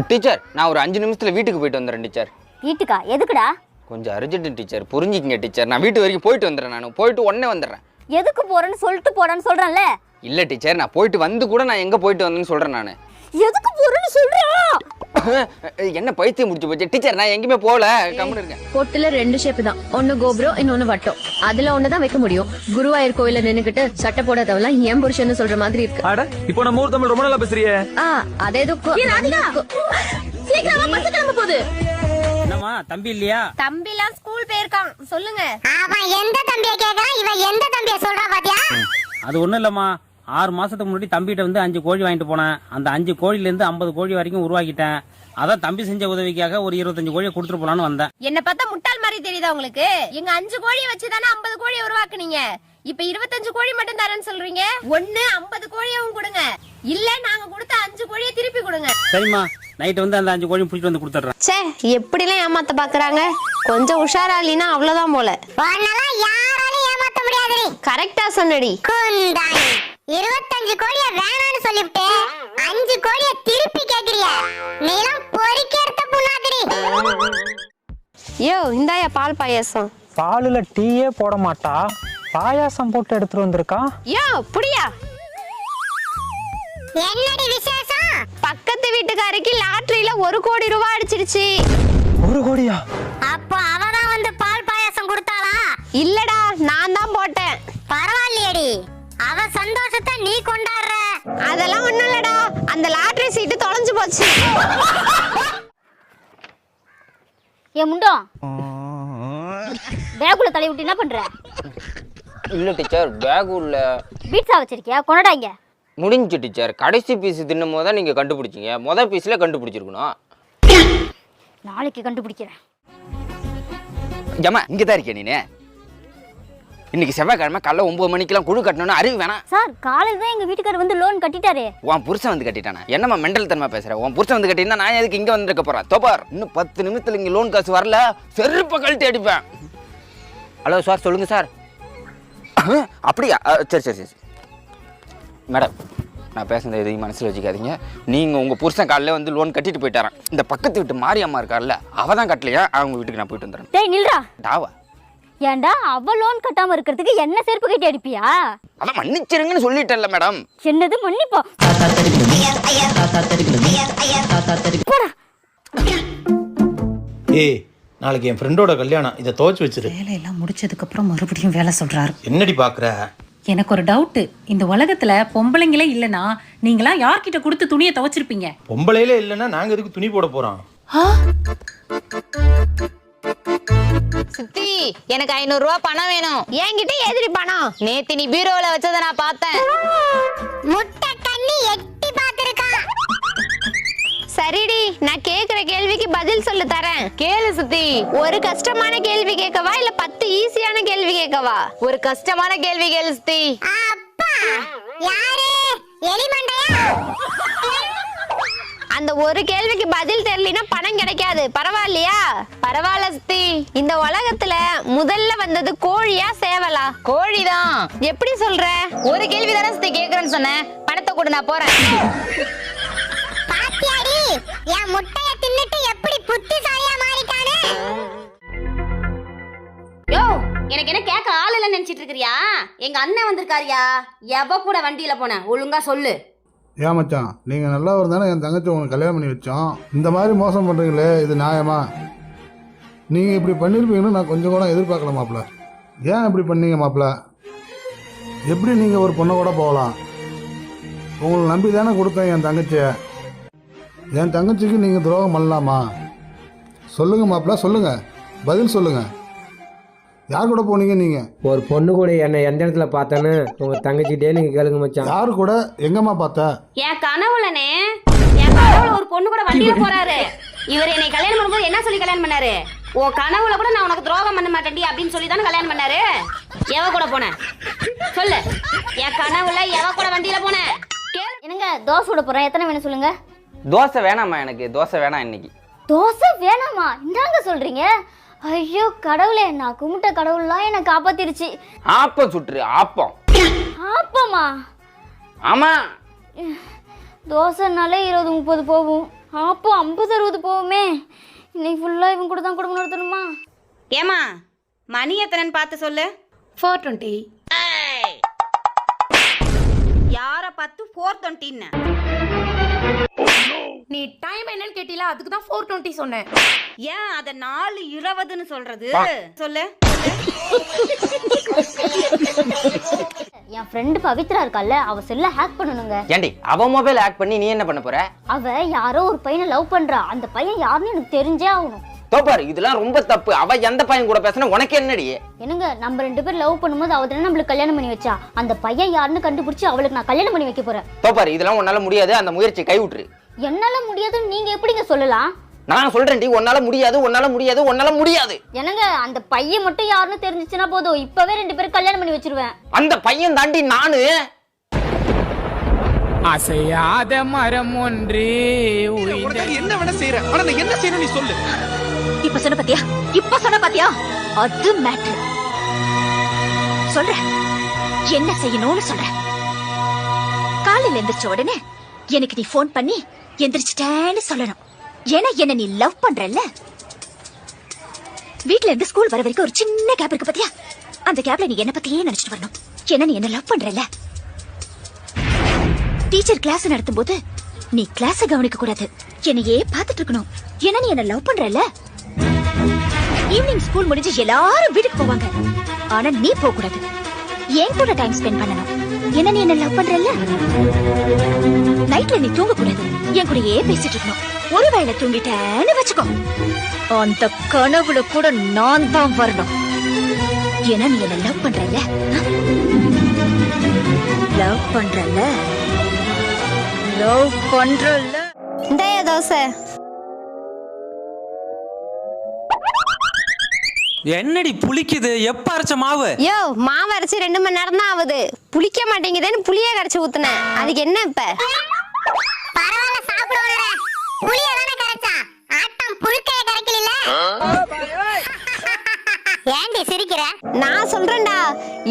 Teacher நான் ஒரு அஞ்சு நிமிஷத்துல வீட்டுக்கு போயிட்டு வந்துடுறேன் டீச்சர். வீட்டுக்கா? எதுக்குடா? கொஞ்சம் அர்ஜென்ட் டீச்சர். புரிஞ்சுக்கங்க டீச்சர். நான் வீட்டு வரைக்கும் போயிட்டு வந்துடுறேன் நான். போயிட்டு உடனே வந்துடுறேன் எதுக்கு போறேன்னு சொல்லிட்டு போடான்னு சொல்றேன்ல? இல்லை டீச்சர். நான் போயிட்டு வந்து கூட நான் எங்கே போயிட்டு வந்தேன்னு சொல்கிறேன் நான். எதுக்கு போறேன்னு சொல்றா? என்ன பைத்தியம் முடிச்சு போச்சு? டீச்சர் நான் எங்கேயுமே போகல. கம்முன்னு இருக்கேன். பொட்டுல ரெண்டு ஷேப் தான். ஒன்னு கோபுரம் இன்னொன்னு வட்டம். அதுல ஒண்ணுதான் வைக்க முடியும். குருவாயூர் கோயில நின்னுகிட்டு சட்டை போடாதவெல்லாம் ஏன் புருஷன்னு சொல்ற மாதிரி இருக்கு. அட இப்போ நம்ம ஊர் தமிழ் ரொம்ப நல்லா பேசுறியே? ஆ அதே சீக்கிரமா பஸ் கிளம்ப போகுது. என்னம்மா தம்பி இல்லையா? தம்பிலாம் ஸ்கூல் போயிருக்கான். சொல்லுங்க. அவன் எந்த தம்பிய கேக்குறான்? இவன் எந்த தம்பிய சொல்றா பாத்தியா? அது ஒண்ணும் இல்லம்மா. ஆறு மாசத்துக்கு முன்னாடி தம்பிகிட்ட வந்து அஞ்சு கோழி வாங்கிட்டு போனேன். அந்த அஞ்சு கோழில இருந்து ஐம்பது கோழி வரைக்கும் உருவாக்கிட்டேன். அதான் தம்பி செஞ்ச உதவிக்காக ஒரு இருபத்தஞ்சு கோழியை கொடுத்துட்டு போலான்னு வந்தேன். என்ன பார்த்தா முட்டாள் மாதிரி தெரியுதா உங்களுக்கு? எங்க அஞ்சு கோழியை வச்சுதானே ஐம்பது கோழியை உருவாக்குனீங்க. இப்ப இருபத்தஞ்சு கோழி மட்டும் தரேன்னு சொல்றீங்க? ஒண்ணு ஐம்பது கோழியவும் கொடுங்க. இல்ல நாங்க கொடுத்த அஞ்சு கோழியை திருப்பி கொடுங்க. சரிம்மா நைட்டு வந்து அந்த அஞ்சு கோழியும் பிடிச்சிட்டு வந்து கொடுத்துட்றேன். ச்சே எப்படிலாம் ஏமாத்த பாக்குறாங்க? கொஞ்சம் உஷாரா இல்லைன்னா அவ்வளவுதான் போல. உன்னெல்லாம் யாராலையும் ஏமாத்த முடியாதுடி. கரெக்டா சொன்னடி. குந்தாணி. இருபத்தஞ்சு கோடிய வேணாம்னு சொல்லிவிட்டு யோ இந்தாயா பால் பாயாசம். பாலில் டீயே போட மாட்டா. பாயாசம் போட்டு எடுத்துட்டு வந்திருக்கா? யோ புடியா. என்னடி விசேஷம்? பக்கத்து வீட்டுக்காரிக்கு லாட்டரியில ஒரு கோடி ரூபாய் அடிச்சிருச்சு. ஒரு கோடியா? அப்போ அவதான் வந்து பால் பாயாசம் கொடுத்தாளா? இல்லடா நான் தான் போட்டேன். பரவாயில்லையடி. அவ சந்தோஷத்தை நீ கொண்டாடுற. அதெல்லாம் ஒண்ணும் இல்லடா. அந்த லாட்டரி சீட்டு தொலைஞ்சு போச்சு. ஏ முண்டோ? பேக்குள்ள தலை விட்டு என்ன பண்ற? இல்லை டீச்சர் பேக் உள்ள பீட்சா வச்சிருக்கியா? கொண்டாடா இங்க. முடிஞ்சு டீச்சர். கடைசி பீஸ் தின்னும் போது தான் நீங்கள் கண்டுபிடிச்சிங்க. மொதல் பீஸில் கண்டுபிடிச்சிருக்கணும். நாளைக்கு கண்டுபிடிக்கிறேன். ஜமா இங்கே தான் இருக்கேன் நீனு? இன்னைக்கு செவ்வாய்க்கிழமை காலைல ஒம்பது மணிக்கெல்லாம் குழு கட்டணும்னு அறிவு வேணாம். சார் காலையில தான் எங்க வீட்டுக்காரர் வந்து லோன் கட்டிட்டாரு. உன் புருஷன் வந்து கட்டிட்டானே? என்னம்மா மெண்டல் தனமா பேசுற? உன் புருஷன் வந்து கட்டினா நான் எதுக்கு இங்கே வந்திருக்க போறேன்? தோப்பார் இன்னும் பத்து நிமிஷத்துல இங்கே லோன் காசு வரல செருப்ப கழட்டி அடிப்பேன். ஹலோ சார் சொல்லுங்க சார். அப்படியா? சரி சரி சரி மேடம் நான் பேசுனது எதையும் மனசில் வச்சுக்காதீங்க. நீங்கள் உங்கள் புருஷன் காலையில் வந்து லோன் கட்டிட்டு போயிட்டாரான் இந்த பக்கத்து வீட்டு மாரியம்மா இருக்கார்ல அவள் தான் கட்டலையா அவங்க வீட்டுக்கு நான் போயிட்டு வந்துடுறேன். டேய் நில்றா. டாவா. ஏன்டா அவ லோன் கட்டாம இருக்கிறதுக்கு என்ன செருப்பு கட்டி அடிப்பியா? அதான் மன்னிச்சிருங்கன்னு சொல்லிட்டேன்ல மேடம். என்னது மன்னிப்பா? போடா. ஏய் நாளைக்கு என் ஃப்ரெண்டோட கல்யாணம். இதை துவைச்சு வச்சிரு. வேலையெல்லாம் முடிச்சதுக்கு அப்புறம் மறுபடியும் வேலை சொல்றாரு. என்னடி பாக்குற? எனக்கு ஒரு டவுட்டு இந்த உலகத்துல பொம்பளைங்களே இல்லனா நீங்களா யார்கிட்ட கொடுத்து துணியை துவைச்சிருப்பீங்க? பொம்பளையிலே இல்லைன்னா நாங்க எதுக்கு துணி போட போறோம்? சித்தி எனக்கு ஐநூறு ரூபாய் பணம் வேணும். என்கிட்ட எதிரி பணம்? நேத்து நீ பீரோல வச்சத நான் பார்த்தேன். முட்டை கண்ணி எட்டி பார்த்திருக்கான். சரிடி நான் கேக்குற கேள்விக்கு பதில் சொல்லு தரேன். கேளு சுத்தி. ஒரு கஷ்டமான கேள்வி கேட்கவா இல்ல பத்து ஈஸியான கேள்வி கேட்கவா? ஒரு கஷ்டமான கேள்வி கேளு சுத்தி. அப்பா யாரு? எலிமண்டையா? அந்த ஒரு கேள்விக்கு பதில் தெரியலனா பணம் கிடைக்காது. பரவாயில்லையா? பரவாயில்ல சுத்தி. இந்த உலகத்துல முதல்ல வந்தது கோழியா சேவலா? கோழிதான். எப்படி சொல்ற? ஒரு கேள்வி தானே சுத்தி கேக்குறேன்னு சொன்னேன். பணத்தை கொடு நான் போறேன். பாத்தியாடி என் முட்டைய தின்னுட்டு எப்படி புத்திசாலியா மாறிட்டானு? யோ எனக்கு என்ன கேட்க ஆள் இல்ல நினைச்சிட்டு இருக்கிறியா? எங்க அண்ணன் வந்திருக்காருயா. எவ கூட வண்டியில போன ஒழுங்கா சொல்லு. ஏன் மச்சான் நீங்கள் நல்லா தானே என் தங்கச்சி உங்களுக்கு கல்யாணம் பண்ணி வச்சோம் இந்த மாதிரி மோசம் பண்ணுறீங்களே இது நியாயமா? நீங்கள் இப்படி பண்ணியிருப்பீங்கன்னு நான் கொஞ்சம் கூட எதிர்பார்க்கல மாப்பிள்ள ஏன் இப்படி பண்ணீங்க மாப்பிள்ள எப்படி நீங்கள் ஒரு பொண்ணை கூட போகலாம்? உங்களை நம்பி தானே கொடுத்தேன் என் தங்கச்சியை. என் தங்கச்சிக்கு நீங்கள் துரோகம் பண்ணலாமா? சொல்லுங்கள் மாப்பிள்ள சொல்லுங்கள் பதில் சொல்லுங்கள் யார் கூட போனீங்க நீங்கள் ஒரு பொண்ணு கூட என்னை எந்த இடத்துல பார்த்தேன்னு உங்க தங்கச்சிட்டே நீங்க கேளுங்க மச்சான். யார் கூட? எங்கம்மா பார்த்த? என் கனவுலனே என் கனவுல ஒரு பொண்ணு கூட வண்டியில போறாரு. இவர் என்னை கல்யாணம் பண்ணும்போது என்ன சொல்லி கல்யாணம் பண்ணாரு? ஓ கனவுல கூட நான் உனக்கு துரோகம் பண்ண மாட்டேன்டி அப்படின்னு சொல்லி தானே கல்யாணம் பண்ணாரு. எவ கூட போன? சொல்லு. என் கனவுல எவ கூட வண்டியில போன? கேளு. என்னங்க தோசை விட போறேன். எத்தனை வேணும் சொல்லுங்க? தோசை வேணாம்மா எனக்கு. தோசை வேணாம் இன்னைக்கு. தோசை வேணாமா என்னங்க சொல்றீங்க. ஐயோ கடவுளே நான் கும்பிட்ட கடவுள்லாம் என்னை காப்பாத்திருச்சு. ஆப்பம் சுட்டுரு ஆப்பம். ஆப்பமா? ஆமா. தோசைனாலே இருபது முப்பது போகும். அப்போ ஐம்பது அறுபது போவோமே இன்னைக்கு ஃபுல்லாக இவன் கூட தான் குடும்பம் நடத்தணுமா? ஏமா மணி எத்தனைன்னு பார்த்து சொல்லு. ஃபோர் டுவெண்ட்டி யாரை பார்த்து ஃபோர் டுவெண்ட்டின்னு நீ டைம் என்னன்னு கேட்டில அதுக்கு தான் ஃபோர் டுவெண்ட்டி சொன்னேன். ஏன் அதை நாலு இருபதுன்னு சொல்றது? சொல்லு. என் ஃப்ரெண்டு பவித்ரா இருக்கால அவ செல்ல ஹேக் பண்ணணுங்க. ஏண்டி அவ மொபைல் ஹேக் பண்ணி நீ என்ன பண்ண போற? அவ யாரோ ஒரு பையனை லவ் பண்றா. அந்த பையன் யாருன்னு எனக்கு தெரிஞ்சே ஆகணும். தோப்பாரு இதெல்லாம் ரொம்ப தப்பு. அவ எந்த பையன் கூட பேசினா உனக்கு என்னடி? என்னங்க நம்ம ரெண்டு பேரும் லவ் பண்ணும்போது அவ தானே நம்மளுக்கு கல்யாணம் பண்ணி வச்சா? அந்த பையன் யாருன்னு கண்டுபிடிச்சு அவளுக்கு நான் கல்யாணம் பண்ணி வைக்க போறேன். தோப்பாரு இதெல்லாம் உன்னால முடியாது. அந்த முயற்சி கை விட்டுரு என்னால முடியாதுன்னு நீங்க எப்படிங்க சொல்லலாம்? நான் சொல்றேன்டி உன்னால முடியாது உன்னால முடியாது உன்னால முடியாது. என்னங்க அந்த பையன் மட்டும் யாருன்னு தெரிஞ்சுச்சுன்னா போதும். இப்பவே ரெண்டு பேரும் கல்யாணம் பண்ணி வச்சிருவேன். அந்த பையன் தாண்டி நானு. அசையாத மரம் ஒன்று என்ன வேணா செய்யற ஆனா என்ன செய்யணும் நீ சொல்லு. இப்ப சொன்ன பாத்தியா? இப்ப சொன்ன பாத்தியா? அது மேட்ரு சொல்ற என்ன செய்யணும்னு சொல்ற காலையில எந்திரிச்ச உடனே எனக்கு நீ போன் பண்ணி எந்திரிச்சிட்டேன்னு சொல்லணும். ஏன்னா என்ன நீ லவ் பண்றல்ல. வீட்ல இருந்து ஸ்கூல் வர வரைக்கும் ஒரு சின்ன கேப் இருக்கு பாத்தியா? அந்த கேப்ல நீ என்ன பத்தியே நினைச்சிட்டு வரணும். ஏன்னா நீ என்ன லவ் பண்றல்ல. டீச்சர் கிளாஸ் நடத்தும் போது நீ கிளாஸ கவனிக்க கூடாது. என்னையே பாத்துட்டு இருக்கணும். ஏன்னா நீ என்ன லவ் பண்றல்ல. ஈவினிங் ஸ்கூல் முடிஞ்சு எல்லாரும் வீட்டுக்கு போவாங்க. ஆனா நீ போக கூடாது என் கூட டைம் ஸ்பெண்ட் பண்ணணும். என்ன நீ என்ன லவ் பண்றல்ல? நைட்ல நீ தூங்க கூடாது என் கூடயே பேசிட்டு இருக்கணும். ஒருவேளை தூங்கிட்டேன்னு வச்சுக்கோ. அந்த கனவுல கூட நான் தான் வரணும். ஏன்னா நீ என்ன லவ் பண்றல்ல? லவ் பண்றல்ல? லவ் பண்றல்ல? இந்த தோசை. என்னடி புளிக்குது? எப்ப அரைச்ச மாவு? யோ மாவு அரைச்சு ரெண்டு மணி நேரம் தான் ஆகுது புளிக்க மாட்டேங்குதுன்னு புளிய கரைச்சு ஊத்துனேன். அதுக்கு என்ன இப்ப? பரவாயில்ல சாப்பிடுவாங்க புளிய தானே கரைச்சா? ஆட்டம் புழுக்கைய கரைக்கல ஏண்டி சிரிக்கிற? நான் சொல்றேன்டா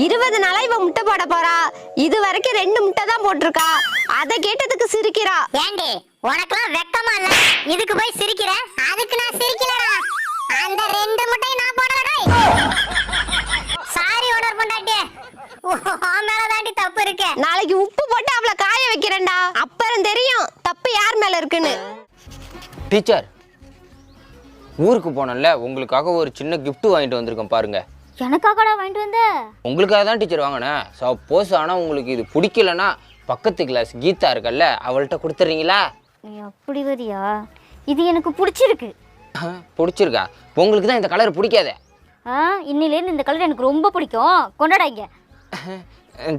இருபது நாளா இவ முட்டை போட போறா. இது வரைக்கும் ரெண்டு முட்டை தான் போட்டிருக்கா. அதை கேட்டதுக்கு சிரிக்கிறா. ஏண்டி உனக்கெல்லாம் வெக்கமா இல்ல? இதுக்கு போய் சிரிக்கிற? அதுக்கு நான் சிரிக்கலடா. அந்த ரெண்டு முட்டையும் நான் சாரி ஓனர் பொண்டாட்டி மேல தாண்டி தப்பு இருக்கு. நாளைக்கு உப்பு போட்டு அவளை காய வைக்கிறேன்டா. அப்புறம் தெரியும் தப்பு யார் மேல இருக்குன்னு. டீச்சர் ஊருக்கு போனேன்ல உங்களுக்காக ஒரு சின்ன gift வாங்கிட்டு வந்திருக்கேன் பாருங்க. எனக்காகடா வாங்கிட்டு வந்த? உங்களுக்காக தான் டீச்சர் வாங்கினேன். சப்போஸ் ஆனால் உங்களுக்கு இது பிடிக்கலனா பக்கத்து கிளாஸ் கீதா இருக்கல்ல அவள்கிட்ட கொடுத்துட்றீங்களா நீ அப்படி வரியா? இது எனக்கு பிடிச்சிருக்கு. பிடிச்சிருக்கா? உங்களுக்கு தான் இந்த கலர் பிடிக்காதே. ஆ இன்னிலேருந்து இந்த கலர் எனக்கு ரொம்ப பிடிக்கும். கொண்டாடாங்க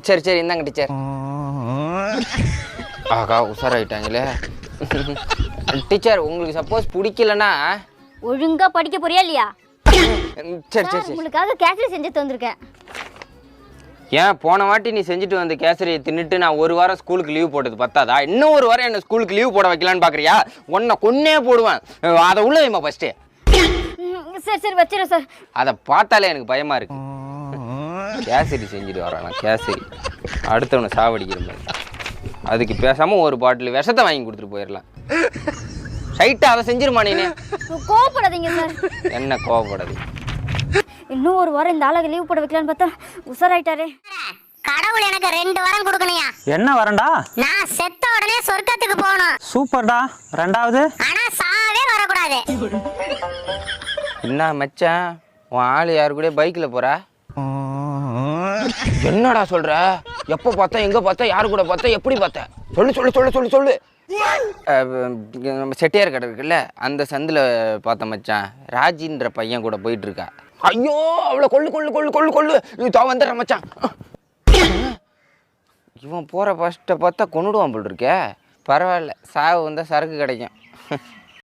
சரி சரி இந்தாங்க டீச்சர். ஆகா உஷாராயிட்டாங்களே. டீச்சர் உங்களுக்கு சப்போஸ் பிடிக்கலனா? ஒழுங்கா படிக்க போறியா இல்லையா? சரி சரி உங்களுக்காக கேசரி செஞ்சு தந்திருக்கேன். ஏன் போன வாட்டி நீ செஞ்சுட்டு வந்த கேசரியை தின்னுட்டு நான் ஒரு வாரம் ஸ்கூலுக்கு லீவ் போட்டது பத்தாதா? இன்னும் ஒரு வாரம் என்ன ஸ்கூலுக்கு லீவ் போட வைக்கலான்னு பார்க்குறியா உன்னை கொன்னே போடுவேன். அதை உள்ள வைமா ஃபஸ்ட்டு சரி சரி வச்சிடறேன் சார். அதை பார்த்தாலே எனக்கு பயமா இருக்கு. கேசரி செஞ்சுட்டு வரானா கேசரி. அடுத்தவனை சாவடிக்கிற மாதிரி அதுக்கு பேசாம ஒரு பாட்டில் விஷத்தை வாங்கி கொடுத்துட்டு போயிடலாம். ரைட்டா அதை செஞ்சிருமா நீனு? கோவப்படாதீங்க சார். என்ன கோவப்படாது இன்னும் ஒரு வாரம் இந்த ஆளுக்கு லீவ் போட வைக்கலான்னு பார்த்தா உஷாராயிட்டாரே. கடவுள் எனக்கு ரெண்டு வாரம் கொடுக்கணையா என்ன வரண்டா? நான் செத்த உடனே சொர்க்கத்துக்கு போகணும். சூப்பர்டா. ரெண்டாவது? ஆனா சாவே வரக்கூடாது. என்ன மச்சான்? உன் ஆள் யாரு கூட பைக்கில் போற? என்னடா சொல்ற? எப்போ பார்த்தா எங்க பார்த்தா யாரு கூட பார்த்தா எப்படி பார்த்த? சொல்லு சொல்லு சொல்லு சொல்லு சொல்லு. நம்ம செட்டியார் கடை இருக்குல்ல அந்த சந்தில் பார்த்த மச்சான் ராஜின்ற பையன் கூட போயிட்டு இருக்கா ஐயோ அவ்வளோ கொள்ளு கொள்ளு கொள்ளு கொள்ளு கொள்ளு நீ தான் வந்துடுற மச்சான். இவன் போகிற ஃபஸ்ட்டை பார்த்தா கொண்டுடுவான் போல் இருக்கே. பரவாயில்ல சாவு வந்தால் சரக்கு கிடைக்கும்.